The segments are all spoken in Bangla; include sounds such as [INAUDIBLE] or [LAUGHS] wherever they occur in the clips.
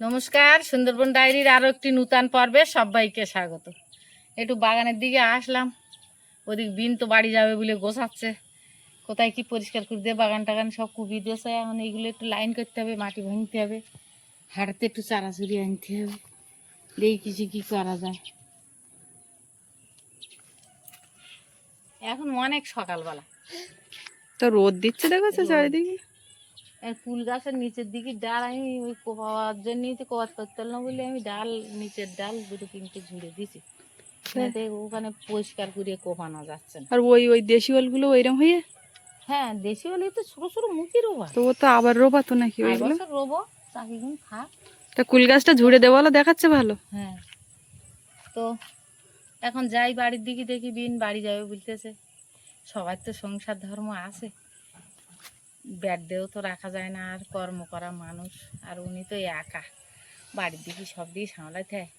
নমস্কার সুন্দরবন ডায়েরির আরও একটি নূতন পর্বে সবাইকে স্বাগত। একটু বাগানের দিকে আসলাম। ওদিক বিন তো বাড়ি যাবে বলে গোছাচ্ছে। কোথায় কি পরিষ্কার করে দিয়ে বাগান টাগান সব কুবি দিয়েছে। এখন এইগুলো একটু লাইন করতে হবে মাটি ভাঙতে হবে। হাঁটতে একটু চারাচুরি আনতে হবে। দেখি কিছু কি করা যায়। এখন অনেক সকালবেলা। তো রোদ দিচ্ছে দেখেছ চারিদিকে? ফুল গাছের নিচের দিকে ডাল আমি ওই কোপাবার জন্য তো কোপাত করতে না বলে আমি ডাল নিচের ডাল দুটো তিনটে ঝুড়ে দিছি। ওখানে পরিষ্কার করে কোপানো যাচ্ছে না। আর ওই ওই দেশি ওলগুলো ওইরকম হয়ে? হ্যাঁ দেশি হলে তো ছোট ছোট মুখি রোবা তো ও তো আবার রোবাতো নাকি ওইগুলো? রোবো চাকিগুন থাক। তা কুল গাছটা ঝুড়ে দেওয়া দেখাচ্ছে ভালো? হ্যাঁ। তো এখন যাই বাড়ির দিকে দেখি বিন বাড়ি যাবে বলতেছে। সবার তো সংসার ধর্ম আছে। ব্যাট দিয়েও তো রাখা যায় না আর কর্ম করা মানুষ আর উনি তো একা। বাড়ির দিকে সব দিয়ে সামলাতে হয়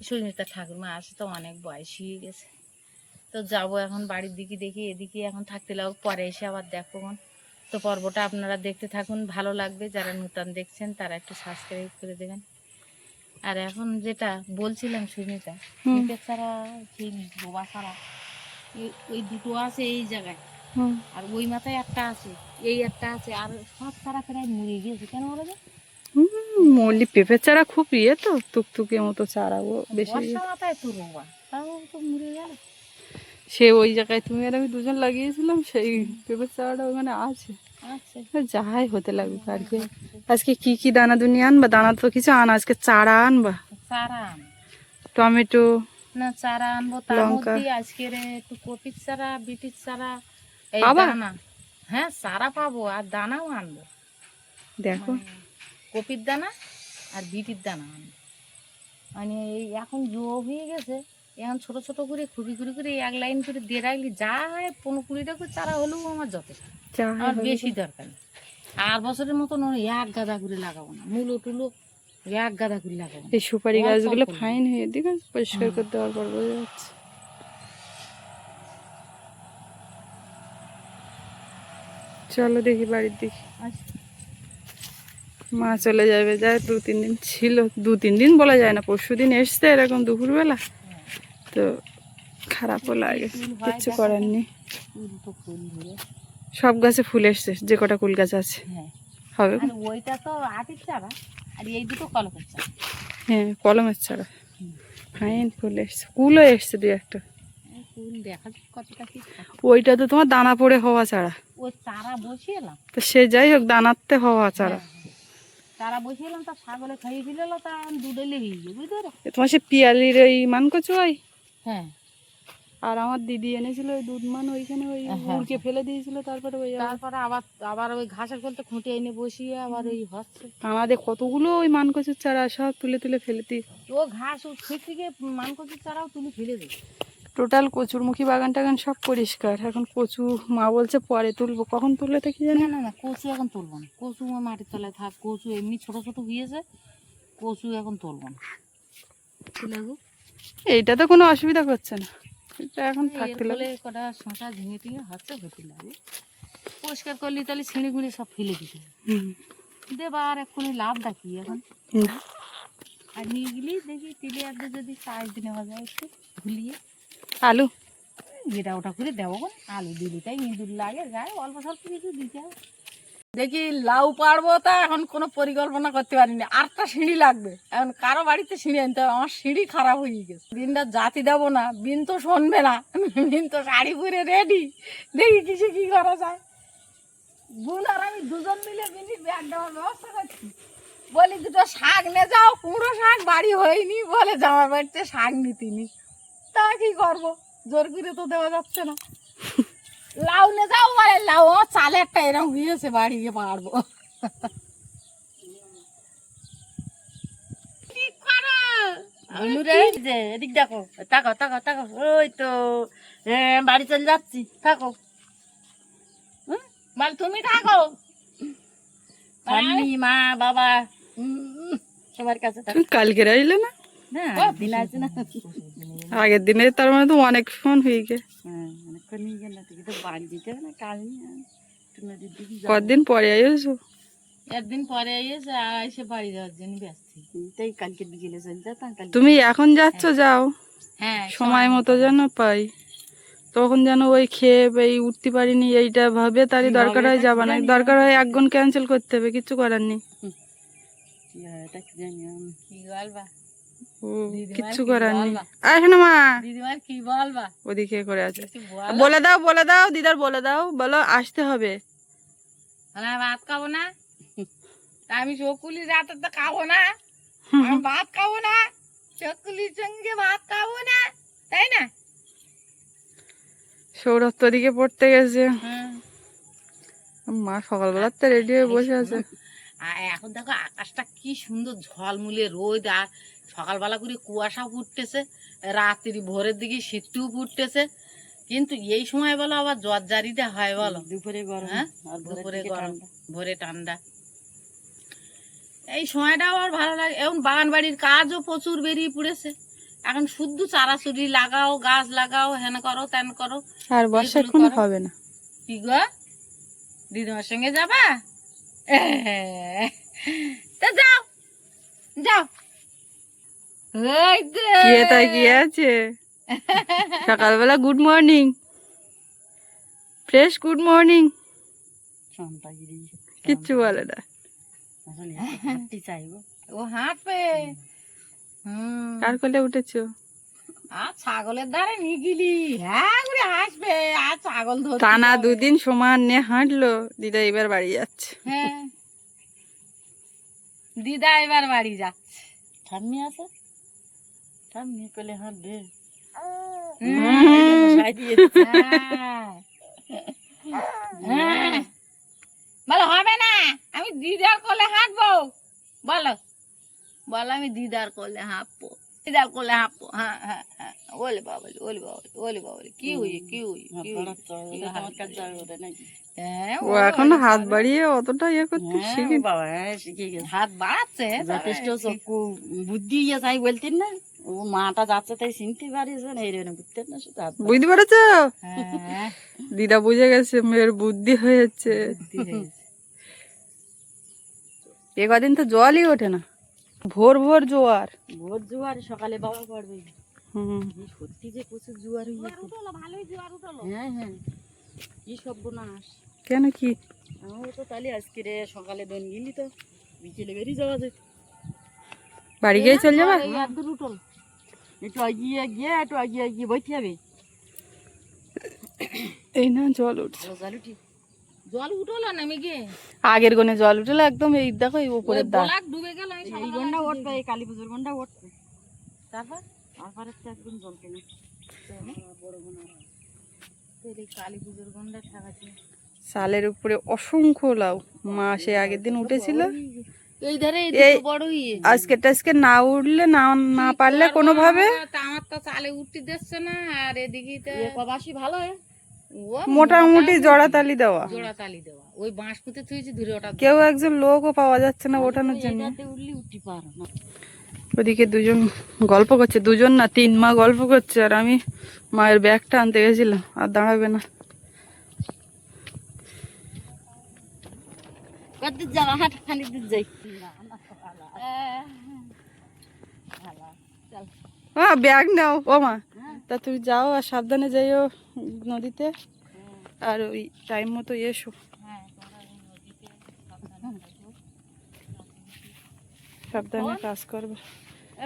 সুস্মিতা ঠাকুরমা আসে তো অনেক বয়স হয়ে গেছে। তো যাব এখন বাড়ির দিকে দেখি এদিকে এখন থাকতে লাগবো পরে এসে আবার দেখো কোন তো পর্বটা আপনারা দেখতে থাকুন ভালো লাগবে। যারা নূতন দেখছেন তারা একটু সাবস্ক্রাইব করে দেবেন। আর এখন যেটা বলছিলাম সুমিতা হুম। পেঁপে ছাড়া সেই বোবা ছাড়া ওই দুটো আছে এই জায়গায়। আর ওই মাথায় একটা আছে এই একটা আছে আর সব ছাড়া প্রায় মরে গিয়েছে। কেন বলো তো? মল্লি পেঁপের চারা খুব ইয়ে তো মতো চারা ও বেশি। মাথায় তো রোবা তাও তো মরে গেল। সে ওই জায়গায় তুমি আর আমি দুজন লাগিয়েছিলাম সেই পেঁপের চারাটা ওখানে আছে। যাই হতে লাগবে আর কি। আজকে কি কি দানা দুনিয়া আনবা? দানা তো কিছু আন আজকে চারা আনবা। চারা আন। টমেটো না চারা আনব তার লঙ্কা। মধ্যে আজকে একটু কপির চারা বিটির চারা এই পাবা? দানা হ্যাঁ চারা পাবো আর দানাও আনব। দেখো। মানে কপির দানা আর বিটির দানা আনব। মানে এই এখন জো হয়ে গেছে এখন ছোট ছোট করে খুঁড়ি খুঁড়ি করে এক লাইন করে দিয়ে রাখলি যা হয় পনেরো কুড়িটা করে চারা হলেও আমার যথেষ্ট। আমার বেশি দরকার আর বছরের মতন এক গাদা করে লাগাবো না। মূলো টুলো এক গাদা করে লাগাবো এই সুপারি গাছগুলো ফাইন হয়ে ঠিক পরিষ্কার হুম। করে দেওয়ার পর বোঝা যাচ্ছে। চলো দেখি বাড়ির দিকে। আচ্ছা। মা চলে যাবে যায় দু তিন দিন ছিল দু তিন দিন বলা যায় না পরশু দিন এসছে এরকম দুপুরবেলা। তো খারাপও লাগে কিচ্ছু করার নেই। সব গাছে ফুল এসছে যে কটা কুল গাছ আছে। হ্যাঁ। হবে ওইটা তো আটির চারা আর এই দুটো কলকের চারা। হ্যাঁ কলমের ছাড়া ফাইন ফুল এসছে কুলও এসছে দু একটা। ফুল দেখা কতটা কি ওইটা তো তোমার দানা পড়ে হওয়া ছাড়া। ওই চারা বসিয়েলাম তো সে যাই হোক দানাতে হওয়া ছাড়া। হ্যাঁ, হ্যাঁ। চারা বসিয়েলাম তা ছাগলে খাইয়ে তা দুধে লেগে গিয়ে বুঝতে পারো তোমার সে পিয়ালির ওই মান কচু ওই হ্যাঁ। আর আমার দিদি এনেছিল ওই দুধ মান ওইখানে ওই হ্যাঁ, মুরকে ফেলে দিয়েছিল তারপরে ওই তারপরে আবার আবার ওই ঘাসের কলতে খুঁটে এনে বসিয়ে আবার ওই হচ্ছে। আমাদের কতগুলো ওই মান কচুর চারা সব তুলে তুলে ফেলে দিই ও ঘাস ও থেকে মানকচুর চারাও তুলে ফেলে দেবে টোটাল কচুরমুখী বাগান টাগান সব পরিষ্কার। এখন কচু মা বলছে পরে তুলবো। কখন তুললে তো কি জানি? না না কচু এখন তুলবো না। কচু মাটির তলায় থাক। কচু এমনি ছোট ছোট হয়েছে। কচু এখন তুলবো না। এইটা তো কোনো অসুবিধা করছে না। এটা এখন থাকতে লাগে কটা শশা ঝিঙে টিঙে হচ্ছে হতে লাগে পরিষ্কার করলি তাহলে ছিঁড়ে গুঁড়ি সব ফেলে দিতে। দেবা আর এক্ষুনি লাভটা কি এখন? আর নিয়ে গেলি দেখি তিলে একটু যদি চাষ দিনে যায় একটু ভুলিয়ে আলু? যেটা ওটা করে দেবো আলু দিলি তাই ইঁদুর লাগে, গায়ে অল্প স্বল্প কিছু দিতে হবে। দেখি লাউ পারব তা এখন কোনো পরিকল্পনা করতে পারিনি। আটটা সিঁড়ি লাগবে। এখন কারও বাড়িতে সিঁড়ি আনতে হবে। আমার সিঁড়ি খারাপ হয়ে গেছে। দিনটা জাতি দেবো না বিন তো শুনবে না। বিন তো শাড়ি পরে রেডি দেখি কিছু কি করা যায়। বোন আর আমি দুজন মিলে বিনি ব্যাগ দেওয়ার ব্যবস্থা করছি। বলি দুটো শাক নে যাও, কুমড়ো শাক বাড়ি হয়নি বলে জামার বাড়িতে শাক নিতিনি। তা কি করব? জোর করে তো দেওয়া যাচ্ছে না। লাউ নে যাও বলে লাউ চালে একটা এরকম হয়েছে বাড়ি গিয়ে পারব। কি করো? অনুরে যে এদিক দেখো তাকো তাকো তাকো ওই তো বাড়ি চলে যাচ্ছি থাকো। হুম? বল তুমি থাকো। আমি মা বাবা সবার কাছে থাকো। কালকে আসলে না হ্যাঁ। দিন আছে না। আগের দিনে তার মানে তো অনেক ফোন হয়ে গে হ্যাঁ অনেকক্ষণ নিয়ে গেল তুই তো বাড়ি দিতে হবে না? কাজ নিয়ে একটু নদীর দিকে যাব। কদিন পরে আইসো একদিন পরে এসে আর এসে বাড়ি যাওয়ার জন্য ব্যস্ত। তাই কালকে বিকেলে চলে যেতাম তুমি এখন যাচ্ছ যাও। হ্যাঁ সময় মতো যেন পাই। তখন যেন ওই খেয়ে এই উঠতে পারিনি এইটা ভাবে তারই দরকার হয় যাবা না দরকার হয় এক গুণ ক্যান্সেল করতে হবে কিছু করার নেই। কি হয় কিচ্ছু করার নেই। বলবা? আসো মা। দিদিমার কি বলবা? ওদিকে করে আছে। বলে দাও বলে দাও দিদার বলে দাও বলো আসতে হবে। আমি ভাত খাব না? আমি চকুলি রাতে তো খাব না। আমি ভাত খাব না। চকুলির সঙ্গে ভাত খাব না। তাই না? সৌরভ তো ওদিকে পড়তে গেছে। হ্যাঁ মা সকালবেলা তো রেডি হয়ে বসে আছে। আর এখন দেখো আকাশটা কি সুন্দর ঝলমুলে রোদ আর সকালবেলা করে কুয়াশা ফুটতেছে রাত্রি ভোরের দিকে শীতও ফুটতেছে। কিন্তু এই সময় বলো আবার জ্বর জারিটা হয় বলো? দুপুরে গরম হ্যাঁ? দুপুরে গরম ভোরে ঠান্ডা। এই সময়টা আমার ভালো লাগে এখন বাগান বাড়ির কাজও প্রচুর বেরিয়ে পড়েছে। এখন শুদ্ধ চারাচুরি লাগাও গাছ লাগাও হেন করো তেন করো আর বর্ষা এখন হবে না। কি গো? দিদিমার সঙ্গে যাবা? তা যাও যাও। কে তাই আছে? সকালবেলা good morning fresh good morning কিচ্ছু বলে না। ও হাঁটবে। হুম। কার কোলে উঠেছো? আর ছাগলের দ্বারা নিয়ে গেলি হ্যাঁ করে হাসবে আর ছাগল ধরতে টানা দুদিন সমান নিয়ে হাঁটলো। দিদা এবার বাড়ি যাচ্ছে। হ্যাঁ। দিদা এবার বাড়ি যাচ্ছে। ঠাম্মি আছে? ঠাম্মি পেলে হাঁটবে। হ্যাঁ। হ্যাঁ। বলো হবে না? আমি দিদার কোলে হাঁটবো। বলো। বলো আমি দিদার কোলে হাঁটবো। কোলে হাঁটবো হ্যাঁ হ্যাঁ হ্যাঁ ওলে ওলে ওলে কি হই কি? হ্যাঁ, ও ও হাত বাড়িয়ে অতটা ইয়ে করতে হ্যাঁ, শিখি বাবা, হ্যাঁ, শিখে গেছে। হাত বাড়াচ্ছে যথেষ্ট চক্ষু বুদ্ধি ইয়ে চাই বলতেন না ও মাটা যাচ্ছে তাই চিনতে পারিস না এই রে বুঝতেন না শুধু হাত বুঝতে পেরেছ হ্যাঁ দিদা বুঝে গেছে মেয়ের বুদ্ধি হয়েছে বুদ্ধি হয়েছে। এ কদিন তো জলই ওঠে না ভোর ভোর জোয়ার। ভোর জোয়ার সকালে বাবা পড়বে। হুম। এই সত্যি যে প্রচুর জোয়ার হয়েছে হ্যাঁ হ্যাঁ। কি সর্বনাশ। কেন কি? আমার তো তাহলে আজকে রে সকালে দন গেলি তো বিকেলে বেরিয়ে যাওয়া যেত বাড়ি গিয়ে চলে যাবা? একদম উঠল। একটু এগিয়ে গিয়ে একটু এগিয়ে গিয়ে বইতে হবে। এই না জল উঠছে। চালু ঠিক জল উঠল নেমে গিয়ে আগের গনে জল উঠল একদম এই দেখো এই উপরের দাগ। গোলাক ডুবে গেল এই গন্ডা। উঠবে এই কালী পুজোর গন্ডা উঠবে তারপর? তারপরে তো একদম জলকে না বড় কালী পুজোর গন্ডা সালের উপরে অসংখ্য লাউ মা সে আগের দিন উঠেছিল। এই ধারে এই বড় ইয়ে আজকে টাজকে না উঠলে না না পারলে কোনোভাবে? তা আমার তো চালে উঠতে দিচ্ছে না আর এদিকে তো কবাসি ভালো হয় মোটামুটি জড়াতালি দেওয়া। জোড়া তালি দেওয়া। ওই বাঁশ পুঁতে থুয়েছি ধরে ওটা কেউ একজন লোকও পাওয়া যাচ্ছে না ওঠানোর জন্য। উঠলি উঠতে পারো না। ওদিকে দুজন গল্প করছে দুজন না তিন মা গল্প করছে আর আমি মায়ের ব্যাগটা আনতে গেছিলাম আর দাঁড়াবে না। ব্যাগ নাও ও মা। তা তুমি যাও আর সাবধানে যাইও নদীতে। আর ওই টাইম মতো এসো। সাবধানে কাজ করবে।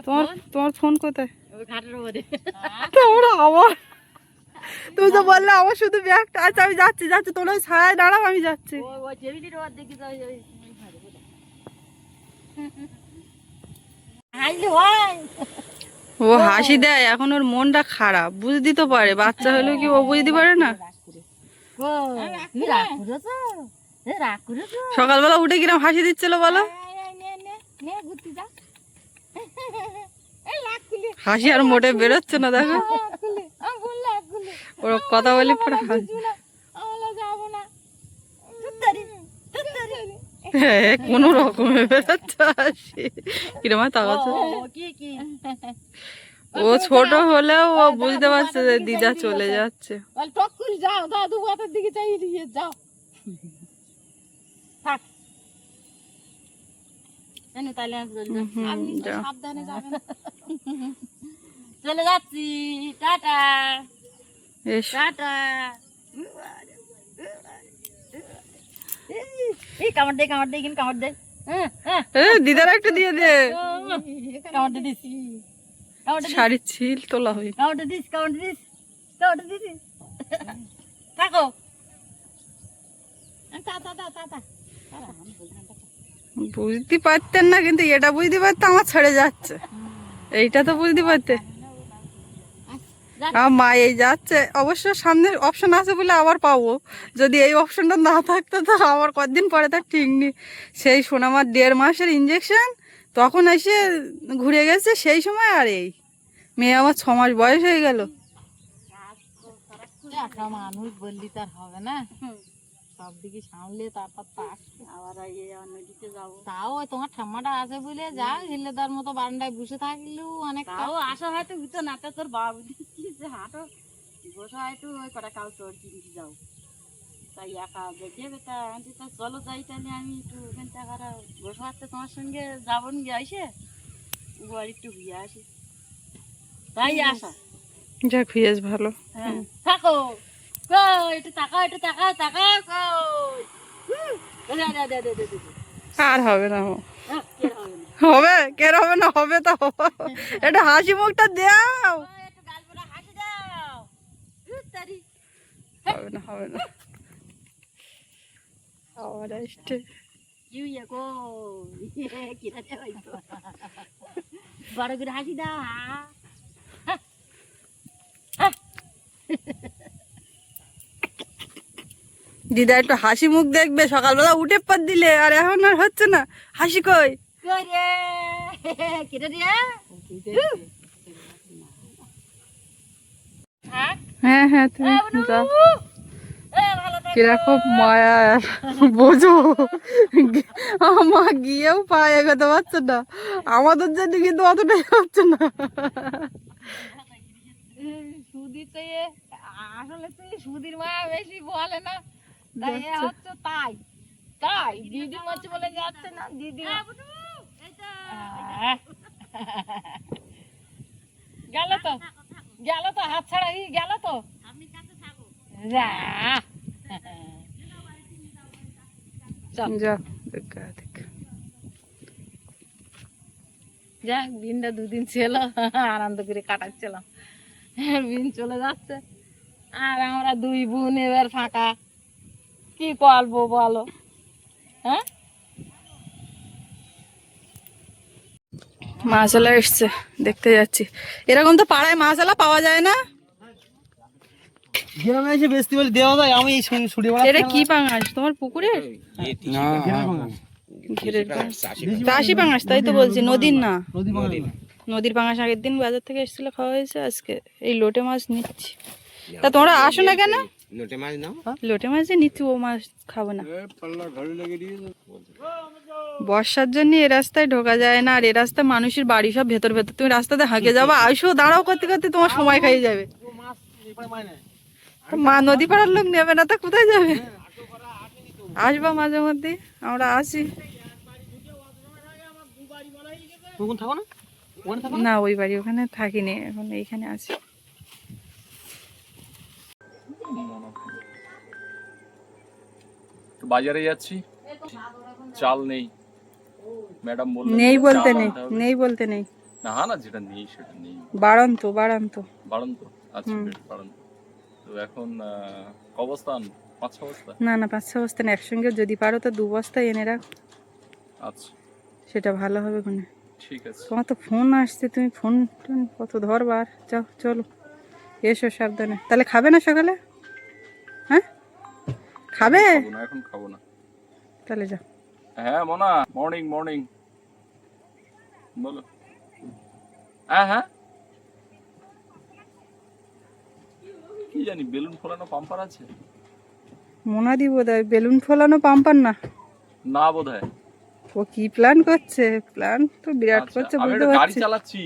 তোমার তোমার ফোন কোথায়? [LAUGHS] তোমরা আবার? তুমি তো বললে আমার শুধু ব্যাগটা আচ্ছা আমি যাচ্ছি যাচ্ছি। তোমরা ছায়ায় দাঁড়াও আমি যাচ্ছি। হাইলে হয় ও হাসি দেয় এখন ওর মনটা খারাপ বুঝতে তো পারে বাচ্চা হলেও কি ও বুঝতে পারে না? সকালবেলা উঠে কিরম হাসি দিচ্ছিল বলো? হাসি আর মোটে বেরোচ্ছে না দেখো। ওর কথা বলি পরে হাসি না আমরা যাব না হ্যাঁ, কোনো রকমে কিরম তাকাচ্ছে ও ছোট হলেও ও বুঝতে পারছে যে দিদা চলে যাচ্ছে। যাও দাদু দিকে থাক। চলে যাচ্ছি। টাটা। টাটা। এই কামড় দে কামড় দে কিন্তু কামড় দে। হ্যাঁ হ্যাঁ। দিদার একটু দিয়ে দে। কামড় দে দিছি। শাড়ির ছিল তোলা হই কামড় দিস কামড় দিস কামড় দিস থাকো। তা। বুঝতে পারতেন না কিন্তু এটা বুঝতে পারতে আমার ছেড়ে যাচ্ছে। এইটা তো বুঝতে পারতে। মা এই যাচ্ছে। অবশ্য সামনের অপশন আছে বলে আবার পাবো। যদি এই অপশনটা না থাকতো তো আমার কদিন পরে তার ঠিক নেই। সেই সোনামার দেড় মাসের ইঞ্জেকশন তখন এসে ঘুরে গেছে সেই সময় আর এই। মেয়ে আমার ছ মাস বয়স হয়ে গেল। মানুষ বললি তার হবে না। সব দিকে সামলে তারপর তো আবার এই নদীতে যাব। তাও তোমার ঠাম্মাটা আছে বলে হিলেদার মতো বারান্দায় বসে থাকলেও অনেক তাও আসা হয়তো হতো না তো তোর বাবু যে হাঁটো বসা হয়তো ওই কটা কাউ তোর কিনতে যাও। তাই একা দেখে বেটা আনতে তা চলো যাই তাহলে আমি একটু ওখান থেকে আর বসে হাঁটতে তোমার সঙ্গে যাব গিয়ে আসে বাড়ি একটু ঘুরে আসি। তাই আসা। যাক ভালো। হ্যাঁ থাকো। কই একটু তাকাও একটু তাকাও তাকাও কই। আর হবে না। হ্যাঁ, হবে না? হবে না হবে তো এটা হাসি মুখটা দাও। হবে না হবে না। বড় করে হাসি দাও হা। দিদা একটু হাসি মুখ দেখবে সকালবেলা উঠে পর দিলে আর এখন আর হচ্ছে না। হাসি কই? হ্যাঁ হ্যাঁ তুমি এ কীরকম মায়া বোঝো? আমার গিয়েও পায়ে এগোতে পারছে না? আমাদের জন্য কিন্তু অতটাই হচ্ছে না। চেয়ে আসলে তুই সুদির মায়া বেশি বলে না। তাই হচ্ছে তাই। তাই দিদি মচ্ছে বলে যাচ্ছে না দিদি গেল তো। গেল তো হাত ছাড়া ই গেল তো। যা। চল। যাও দেখা দেখা। যাক দিনটা দুদিন ছিল আনন্দ করে কাটাচ্ছিলাম। আর দিন চলে যাচ্ছে। আর আমরা দুই বোন এবার ফাঁকা। কি করব বলো? হ্যাঁ? মাছালা এসছে দেখতে যাচ্ছি। এরকম তো পাড়ায় মাছালা পাওয়া যায় না। গ্রামে এসে বেচতে বলে দেওয়া যায় আমি ছুটে এটা কি পাঙাশ? তোমার পুকুরে? পাঙাশ। চাষি পাঙাশ তাই তো বলছি নদীর না। নদীর পাঙাশ আগের দিন বাজার থেকে এসেছিল খাওয়া হয়েছে আজকে এই লোটে মাছ নিচ্ছি। তা তোমরা আসো না কেন? লোটে মাছ নাও লোটে মাছ নিচ্ছি ও মাছ খাব না। বর্ষার জন্য এ রাস্তায় ঢোকা যায় না আর এ রাস্তায় মানুষের বাড়ি সব ভেতর ভেতর। তুমি রাস্তাতে হাঁকে যাব আসো দাঁড়াও করতে করতে তোমার সময় খাই যাবে। মা নদী পাড়ার লোক নেবে না তা কোথায় যাবে? আসবা মাঝে মধ্যে আমরা আসি। না ওই বাড়ি ওখানে থাকিনি এখন এইখানে আছি। বাজারে যাচ্ছি। চাল নেই। ম্যাডাম বললেন নেই বলতে নেই নেই বলতে নেই। না না যেটা নেই সেটা নেই। বাড়ন্ত বাড়ন্ত। বাড়ন্ত? আচ্ছা বাড়ন্ত। তো এখন আনব? পাঁচ ছ বস্তা? না না পাঁচ ছ বস্তা না একসঙ্গে যদি পারো তো দু বস্তা এনে রাখ। আচ্ছা। সেটা ভালো হবে কোনে ঠিক আছে। তোমার তো ফোন আসছে তুমি ফোন কত ধরবার? যাও চলো। এসো সাবধানে। তাহলে খাবে না সকালে? খাবে? না এখন খাব না। তাহলে যাও হ্যাঁ মোনা মর্নিং মর্নিং বলো। হ্যাঁ হ্যাঁ। কি জানি বেলুন ফোলানো পাম্পার আছে? মোনাদি বোধ হয় বেলুন ফোলানো পাম্পার না? না বোধ হয় ও কি প্ল্যান করছে? প্ল্যান তো বিরাট আচ্ছা, করছে বুঝতে একটা গাড়ি চালাচ্ছি।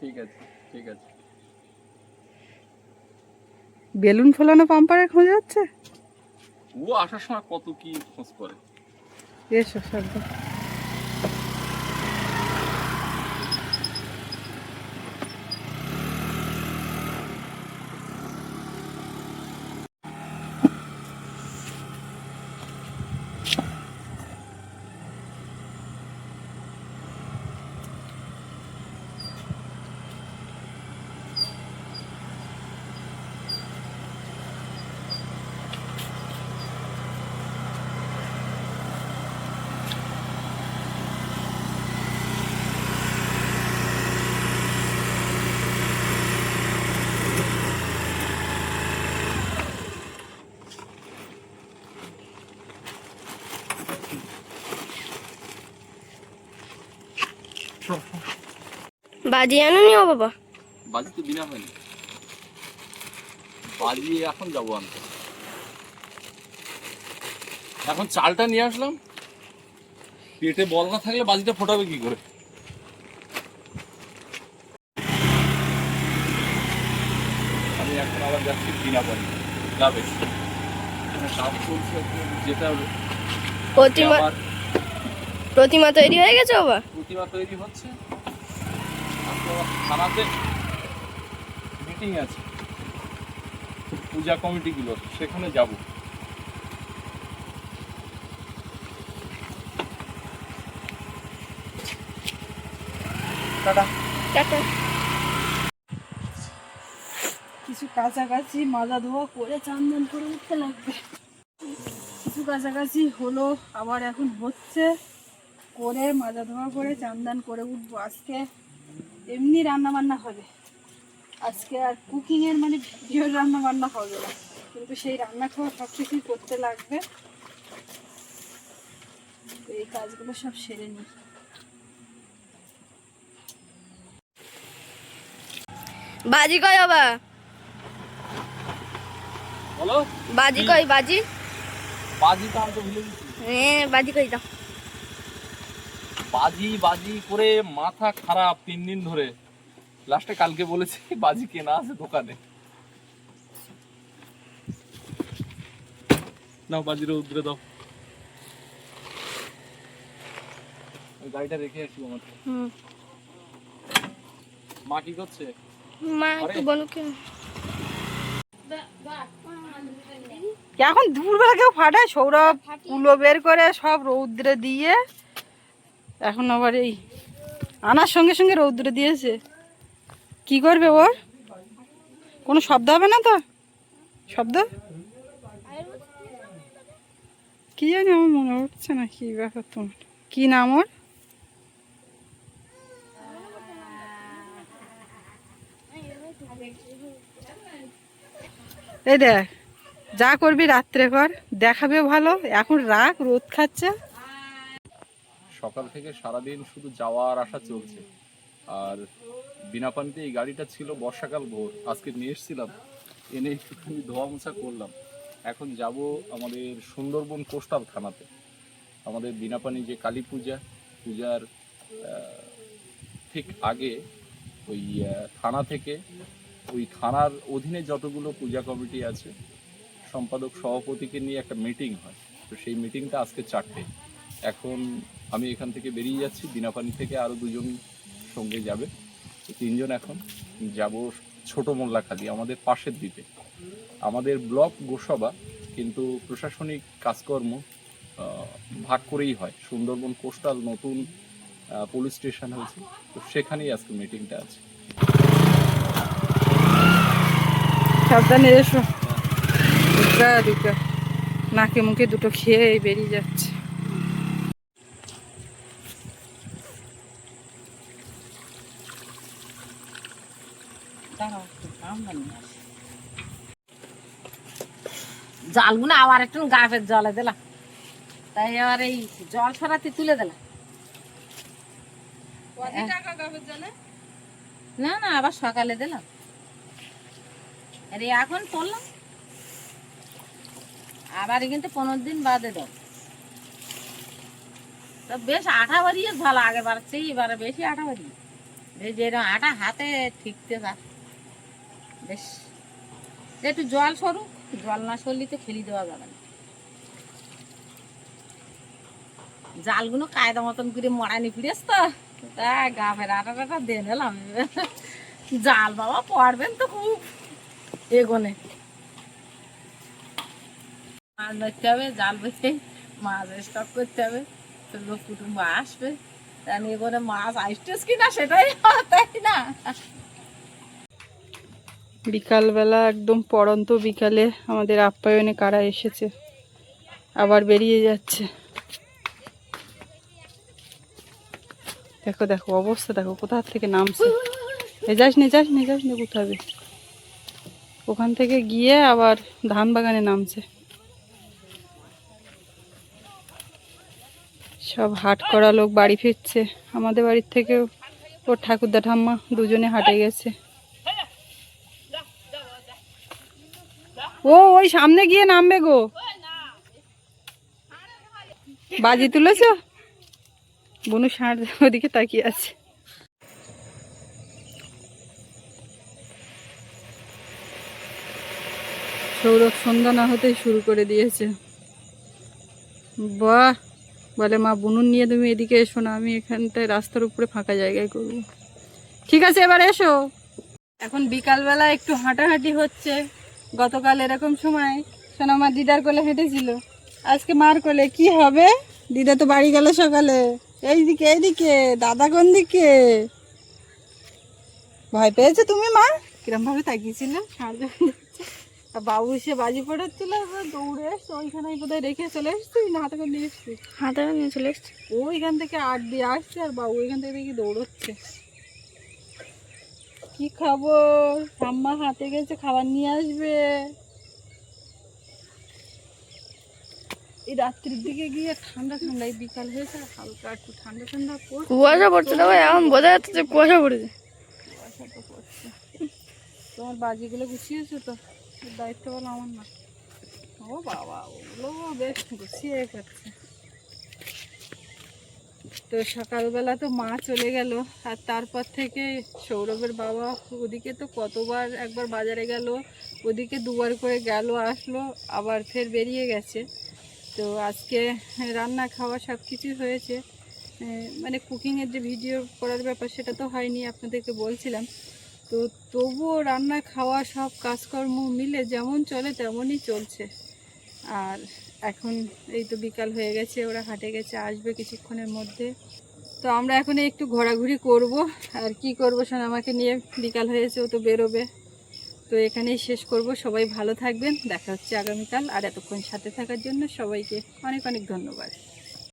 ঠিক আছে ঠিক আছে। বেলুন ফোলানো পাম্পারের খোঁজ যাচ্ছে ও আসার সময় কত কি খোঁজ করে? এসো সর্দা বাজি আনুনি ও বাবা? বাজি তো বিনা হয়নি। বাজি এখন যাব আনতে এখন চালটা নিয়ে আসলাম। পেটে বল না থাকলে বাজিটা ফোটাবে কি করে? আমি এখন আবার যাচ্ছি বিনা পানি যাবে যেটা প্রতিমা প্রতিমা তৈরি হয়ে গেছে বাবা? প্রতিমা তৈরি হচ্ছে। থানাতে মিটিং আছে। পূজা কমিটিগুলো সেখানে যাব। টাটা। টাটা। কিছু কাছাকাছি মাজা ধোয়া করে চান্দন করে উঠতে লাগবে। কিছু কাছাকাছি হলো আবার এখন হচ্ছে। করে মাজা ধোয়া করে চান্দান করে উঠবো আজকে। এমনি রান্না বান্না হবে। আজকে আর কুকিং এর মানে ভিডিওর রান্না বান্না হবে না। কিন্তু সেই রান্না খাওয়া সব কিছুই করতে লাগবে। এই কাজগুলো সব সেরে নিই। বাজি কয় বাবা? বলো। বাজি কই বাজি? বাজি তো আমি তো ভুলে গেছি। হ্যাঁ বাজি কই দাও। বাজি বাজি করে মাথা খারাপ তিন দিন ধরে। লাস্টে কালকে বলেছি বাজি কেনা আছে দোকানে। নাও বাজির উদ্রে দাও। গাড়িটা রেখে আসি আমার মা কি করছে? মা একটু বলো কি এখন দুপুরবেলা কেউ ফাটায় সৌরভ কুলো বের করে সব রৌদ্রে দিয়ে। এখন আবার এই আনার সঙ্গে সঙ্গে রৌদ্রে দিয়েছে। কি করবে ওর? কোনো শব্দ হবে না তো? শব্দ? কি জানি আমার মনে উঠছে না, কি ব্যাপার তোমার? কি নাম ওর? এই দেখ, যা করবি রাত্রে কর, দেখাবে ভালো, এখন রাখ রোদ খাচ্ছে। সকাল থেকে সারাদিন শুধু যাওয়া আর আসা চলছে। আর বিনা পানিতে এই গাড়িটা ছিল বর্ষাকাল ভোর। আজকে নিয়ে এসেছিলাম, এনে একটুখানি ধোয়া মোছা করলাম। এখন যাব আমাদের সুন্দরবন কোস্টাল থানাতে। আমাদের বিনাপানি যে কালী পূজা, পূজার ঠিক আগে ওই থানা থেকে ওই থানার অধীনে যতগুলো পূজা কমিটি আছে, সম্পাদক সভাপতিকে নিয়ে একটা মিটিং হয়। তো সেই মিটিংটা আজকে চারটে। এখন আমি এখান থেকে বেরিয়ে যাচ্ছি। দিনাপানি থেকে আরও দুজন সঙ্গে যাবে। তিনজন এখন যাব ছোট মোল্লাখালী আমাদের পাশের দ্বীপে আমাদের ব্লক গোসভা কিন্তু প্রশাসনিক কাজকর্ম ভাগ করেই হয়। সুন্দরবন কোস্টাল নতুন পুলিশ স্টেশন হয়েছে। তো সেখানেই আজকে মিটিংটা আছে। সাবধানে এসো। নাকে মুখে দুটো খেয়ে বেরিয়ে যাচ্ছে। জালগুলো আবার একটু গাফের জলে দিলাম তাই আবার এই জল সরাতে তুলে দিলাম না না আবার সকালে দিলাম। আরে এখন করলাম আবার কিন্তু পনেরো দিন বাদে দাও তো বেশ আঠা বাড়িয়ে ভালো বার চেয়ে এবারে বেশি আঠা বাড়িয়ে। বেশ যেরকম আটা হাতে ঠিকতে থাক বেশ। একটু জল সরুক। জল না সরলে তো খেলি দেওয়া যাবে না। জালগুলো কায়দা মতন করে মরানি ফিরেস তো তা গা ফেরা আটা দিয়ে নিলাম। জাল বাবা পড়বেন তো খুব এগোনে। মাছ ধরতে হবে, জাল বেঁচে মাছ স্টক করতে হবে, তো লোক কুটুম্ব আসবে। তা নিয়ে মাছ আসতেস কিনা সেটাই তাই না? বিকালবেলা একদম পড়ন্ত বিকালে আমাদের আপ্যায়নে কারা এসেছে, আবার বেরিয়ে যাচ্ছে। দেখো দেখো, অবস্থা দেখো, কোথা থেকে নামছে? এ, যাস নে যাস নে যাস নে কোথাবে ওখান থেকে গিয়ে আবার ধান বাগানে নামছে। সব হাট করা লোক বাড়ি ফিরছে। আমাদের বাড়ির থেকেও ওর ঠাকুরদা ঠাম্মা দুজনে হাটে গেছে। ও, ওই সামনে গিয়ে নামবে গো। বাজি তুলেছ? বনু ষাঁড় ওদিকে তাকিয়ে আছে। সৌরভ সন্ধ্যা না হতেই শুরু করে দিয়েছে। বাহ, বলে, মা বুনুন নিয়ে তুমি এদিকে এসো না, আমি এখানটায় রাস্তার উপরে ফাঁকা জায়গায় করব। ঠিক আছে, এবার এসো। এখন বিকালবেলা একটু হাঁটাহাঁটি হচ্ছে। গতকাল এরকম সময় সোনামা দিদার কোলে হেঁটেছিল। আজকে মার কোলে কি হবে? দিদা তো বাড়ি গেল সকালে। এই এইদিকে এইদিকে দাদা কোন দিকে? ভয় পেয়েছ তুমি মা? কিরম ভাবে তাকিয়েছিল। আর বাবু এসে বাজি পড়াচ্ছিল দৌড়ে এসছে ওইখানে বোধহয় রেখে চলে এসছি না হাতে করে নিয়ে এসছি। হাতে করে নিয়ে চলে এসছি। ওইখান থেকে আট দিয়ে আসছে আর বাবু ওইখান থেকে দেখি দৌড়চ্ছে। কি খবর ঠাম্মা হাতে গেছে খাবার নিয়ে আসবে। এই রাত্রির দিকে গিয়ে ঠান্ডা ঠান্ডা এই বিকাল হয়েছে হালকা একটু ঠান্ডা ঠান্ডা পড়ছে। কুয়াশা পড়ছে তো ভাই? এখন বোঝা যাচ্ছে যে কুয়াশা পড়েছে। কুয়াশা তো পড়ছে। তোমার বাজিগুলো গুছিয়েছো তো? দায়িত্ব বলো আমার না। ও বাবা ওগুলো বেশ গুছিয়ে করছে তো সকালবেলা তো মা চলে গেল, আর তারপর থেকে সৌরভের বাবা ওদিকে তো কতবার একবার বাজারে গেল, ওদিকে দুবার করে গেল, আসলো, আবার ফের বেরিয়ে গেছে। তো আজকে রান্না খাওয়া সব কিছুই হয়েছে। মানে কুকিংয়ের যে ভিডিও করার ব্যাপার সেটা তো হয়নি, আপনাদেরকে বলছিলাম। তো তবুও রান্না খাওয়া সব কাজকর্ম মিলে যেমন চলে তেমনই চলছে। আর এখন এই তো বিকাল হয়ে গেছে, ওরা হাটে গেছে, আসবে কিছুক্ষণের মধ্যে। তো আমরা এখন একটু ঘোরাঘুরি করব, আর কি করব শোন, আমাকে নিয়ে বিকাল হয়েছে ও তো বেরোবে। তো এখানেই শেষ করব, সবাই ভালো থাকবেন, দেখা হচ্ছে আগামীকাল, আর এতক্ষণ সাথে থাকার জন্য সবাইকে অনেক অনেক ধন্যবাদ।